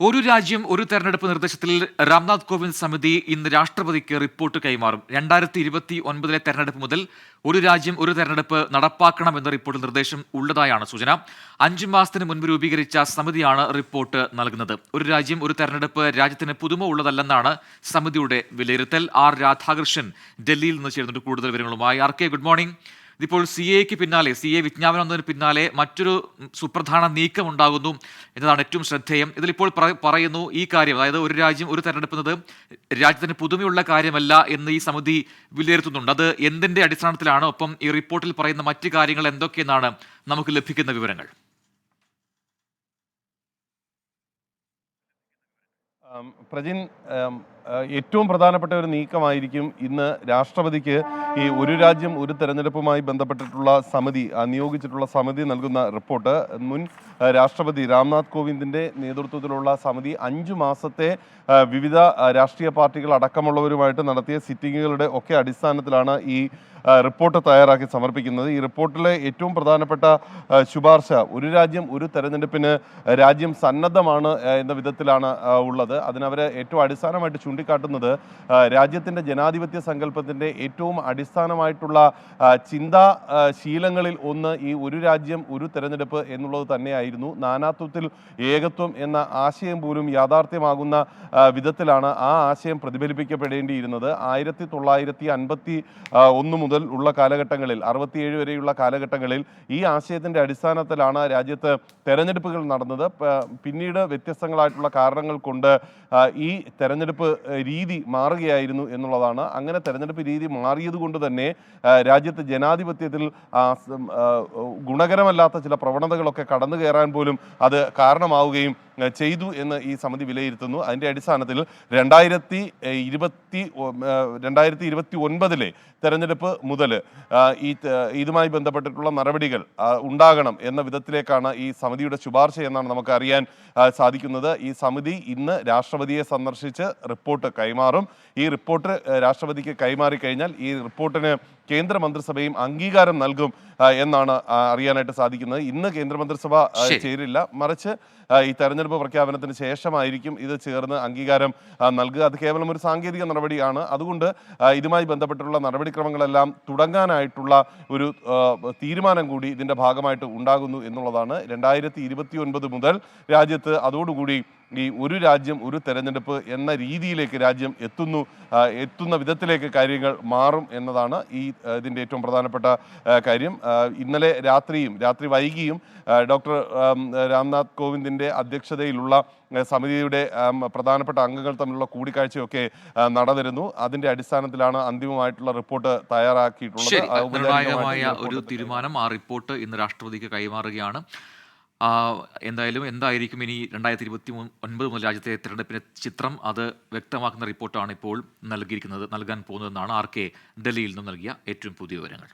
ഒരു രാജ്യം ഒരു തെരഞ്ഞെടുപ്പ് നിർദ്ദേശത്തിൽ രാംനാഥ് കോവിന്ദ് സമിതി ഇന്ന് രാഷ്ട്രപതിക്ക് റിപ്പോർട്ട് കൈമാറും. രണ്ടായിരത്തി ഇരുപത്തി ഒൻപതിലെ തെരഞ്ഞെടുപ്പ് മുതൽ ഒരു രാജ്യം ഒരു തെരഞ്ഞെടുപ്പ് നടപ്പാക്കണമെന്ന റിപ്പോർട്ടിൽ നിർദ്ദേശം ഉള്ളതായാണ് സൂചന. അഞ്ചു മാസത്തിന് മുൻപ് രൂപീകരിച്ച സമിതിയാണ് റിപ്പോർട്ട് നൽകുന്നത്. ഒരു രാജ്യം ഒരു തെരഞ്ഞെടുപ്പ് രാജ്യത്തിന് പുതുമ ഉള്ളതല്ലെന്നാണ് സമിതിയുടെ വിലയിരുത്തൽ. ആർ രാധാകൃഷ്ണൻ ഡൽഹിയിൽ നിന്ന് ചേർന്നിട്ട് കൂടുതൽ വിവരങ്ങളുമായി ആർ കെ. Good morning. ഇതിപ്പോൾ സി എക്ക് പിന്നാലെ സി എ വിജ്ഞാപനം വന്നതിന് പിന്നാലെ മറ്റൊരു സുപ്രധാന നീക്കം ഉണ്ടാകുന്നു എന്നതാണ് ഏറ്റവും ശ്രദ്ധേയം. ഇതിലിപ്പോൾ പറ- പറയുന്നു ഈ കാര്യം അതായത് ഒരു രാജ്യം ഒരു തെരഞ്ഞെടുപ്പ് രാജ്യത്തിന് പുതുമയുള്ള കാര്യമല്ല എന്ന് ഈ സമിതി വിലയിരുത്തുന്നുണ്ട്. അത് എന്തിന്റെ അടിസ്ഥാനത്തിലാണ്? ഒപ്പം ഈ റിപ്പോർട്ടിൽ പറയുന്ന മറ്റു കാര്യങ്ങൾ എന്തൊക്കെയെന്നാണ് നമുക്ക് ലഭിക്കുന്ന വിവരങ്ങൾ. പ്രജിൻ ഏറ്റവും പ്രധാനപ്പെട്ട ഒരു നീക്കമായിരിക്കും ഇന്ന് രാഷ്ട്രപതിക്ക് ഈ ഒരു രാജ്യം ഒരു തെരഞ്ഞെടുപ്പുമായി ബന്ധപ്പെട്ടിട്ടുള്ള സമിതി നിയോഗിച്ചിട്ടുള്ള സമിതി നൽകുന്ന റിപ്പോർട്ട്. മുൻ രാഷ്ട്രപതി രാംനാഥ് കോവിന്ദിന്റെ നേതൃത്വത്തിലുള്ള സമിതി അഞ്ചു മാസത്തെ വിവിധ രാഷ്ട്രീയ പാർട്ടികൾ അടക്കമുള്ളവരുമായിട്ട് നടത്തിയ സിറ്റിങ്ങുകളുടെ ഒക്കെ അടിസ്ഥാനത്തിലാണ് ഈ റിപ്പോർട്ട് തയ്യാറാക്കി സമർപ്പിക്കുന്നത്. ഈ റിപ്പോർട്ടിലെ ഏറ്റവും പ്രധാനപ്പെട്ട ശുപാർശ ഒരു രാജ്യം ഒരു തെരഞ്ഞെടുപ്പിന് രാജ്യം സന്നദ്ധമാണ് എന്ന വിധത്തിലാണ് ഉള്ളത്. അതിനവരെ ഏറ്റവും അടിസ്ഥാനമായിട്ട് ചൂണ്ടിക്കാട്ടുന്നത് രാജ്യത്തിന്റെ ജനാധിപത്യ സങ്കല്പത്തിന്റെ ഏറ്റവും അടിസ്ഥാനമായിട്ടുള്ള ചിന്താ ശീലങ്ങളിൽ ഒന്ന് ഈ ഒരു രാജ്യം ഒരു തെരഞ്ഞെടുപ്പ് എന്നുള്ളത് തന്നെയായിരുന്നു. നാനാത്വത്തിൽ ഏകത്വം എന്ന ആശയം പോലും യാഥാർത്ഥ്യമാകുന്ന വിധത്തിലാണ് ആ ആശയം പ്രതിഫലിപ്പിക്കപ്പെടേണ്ടിയിരുന്നത്. ആയിരത്തി തൊള്ളായിരത്തി അൻപത്തി ഒന്ന് മുതൽ ഉള്ള കാലഘട്ടങ്ങളിൽ അറുപത്തിയേഴ് വരെയുള്ള കാലഘട്ടങ്ങളിൽ ഈ ആശയത്തിന്റെ അടിസ്ഥാനത്തിലാണ് രാജ്യത്ത് തെരഞ്ഞെടുപ്പുകൾ നടന്നത്. പിന്നീട് വ്യത്യസ്തങ്ങളായിട്ടുള്ള കാരണങ്ങൾ കൊണ്ട് ഈ തെരഞ്ഞെടുപ്പ് രീതി മാറുകയായിരുന്നു എന്നുള്ളതാണ്. അങ്ങനെ തെരഞ്ഞെടുപ്പ് രീതി മാറിയത് കൊണ്ട് തന്നെ രാജ്യത്തെ ജനാധിപത്യത്തിൽ ഗുണകരമല്ലാത്ത ചില പ്രവണതകളൊക്കെ കടന്നു കയറാൻ പോലും അത് കാരണമാവുകയും ചെയ്തു എന്ന് ഈ സമിതി വിലയിരുത്തുന്നു. അതിന്റെ അടിസ്ഥാനത്തിൽ രണ്ടായിരത്തി ഇരുപത്തി രണ്ടായിരത്തി ഇരുപത്തി ഒൻപതിലെ തെരഞ്ഞെടുപ്പ് മുതൽ ഈ ഇതുമായി ബന്ധപ്പെട്ടിട്ടുള്ള നടപടികൾ ഉണ്ടാകണം എന്ന വിധത്തിലേക്കാണ് ഈ സമിതിയുടെ ശുപാർശ എന്നാണ് നമുക്ക് അറിയാൻ സാധിക്കുന്നത്. ഈ സമിതി ഇന്ന് രാഷ്ട്രപതിയെ സന്ദർശിച്ച് റിപ്പോർട്ട് കൈമാറും. ഈ റിപ്പോർട്ട് രാഷ്ട്രപതിക്ക് കൈമാറി കഴിഞ്ഞാൽ ഈ റിപ്പോർട്ടിന് കേന്ദ്ര മന്ത്രിസഭയും അംഗീകാരം നൽകും എന്നാണ് അറിയാനായിട്ട് സാധിക്കുന്നത്. ഇന്ന് കേന്ദ്രമന്ത്രിസഭ ചേരില്ല. മറിച്ച് ഈ തെരഞ്ഞെടുപ്പ് പ്രഖ്യാപനത്തിന് ശേഷമായിരിക്കും ഇത് ചേർന്ന് അംഗീകാരം നൽകുക. അത് കേവലം ഒരു സാങ്കേതിക നടപടിയാണ്. അതുകൊണ്ട് ഇതുമായി ബന്ധപ്പെട്ടുള്ള നടപടിക്രമങ്ങളെല്ലാം തുടങ്ങാനായിട്ടുള്ള ഒരു തീരുമാനം കൂടി ഇതിന്റെ ഭാഗമായിട്ട് ഉണ്ടാകുന്നു എന്നുള്ളതാണ്. രണ്ടായിരത്തി ഇരുപത്തി ഒൻപത് മുതൽ രാജ്യത്ത് അതോടുകൂടി ഈ ഒരു രാജ്യം ഒരു തെരഞ്ഞെടുപ്പ് എന്ന രീതിയിലേക്ക് രാജ്യം എത്തുന്നു എത്തുന്ന വിധത്തിലേക്ക് കാര്യങ്ങൾ മാറും എന്നതാണ് ഈ ഇതിന്റെ ഏറ്റവും പ്രധാനപ്പെട്ട കാര്യം. ഇന്നലെ രാത്രിയും രാത്രി വൈകിയും ഡോക്ടർ രാംനാഥ് കോവിന്ദിന്റെ അധ്യക്ഷതയിലുള്ള സമിതിയുടെ പ്രധാനപ്പെട്ട അംഗങ്ങൾ തമ്മിലുള്ള കൂടിക്കാഴ്ചയൊക്കെ നടന്നിരുന്നു. അതിന്റെ അടിസ്ഥാനത്തിലാണ് അന്തിമമായിട്ടുള്ള റിപ്പോർട്ട് തയ്യാറാക്കിയിട്ടുള്ളത്. നിർണായകമായ ഒരു തീരുമാനം ആ റിപ്പോർട്ട് ഇന്ന് രാഷ്ട്രപതിക്ക് കൈമാറുകയാണ്. എന്തായാലും എന്തായിരിക്കും ഇനി രണ്ടായിരത്തി ഇരുപത്തി ഒൻപത് മുതൽ രാജ്യത്തെ തിരഞ്ഞെടുപ്പിന്റെ ചിത്രം അത് വ്യക്തമാക്കുന്ന റിപ്പോർട്ടാണ് ഇപ്പോൾ നൽകിയിരിക്കുന്നത് നൽകാൻ പോകുന്നതെന്നാണ് ആർ കെ ഡൽഹിയിൽ നിന്നും നൽകിയ ഏറ്റവും പുതിയ വിവരങ്ങൾ.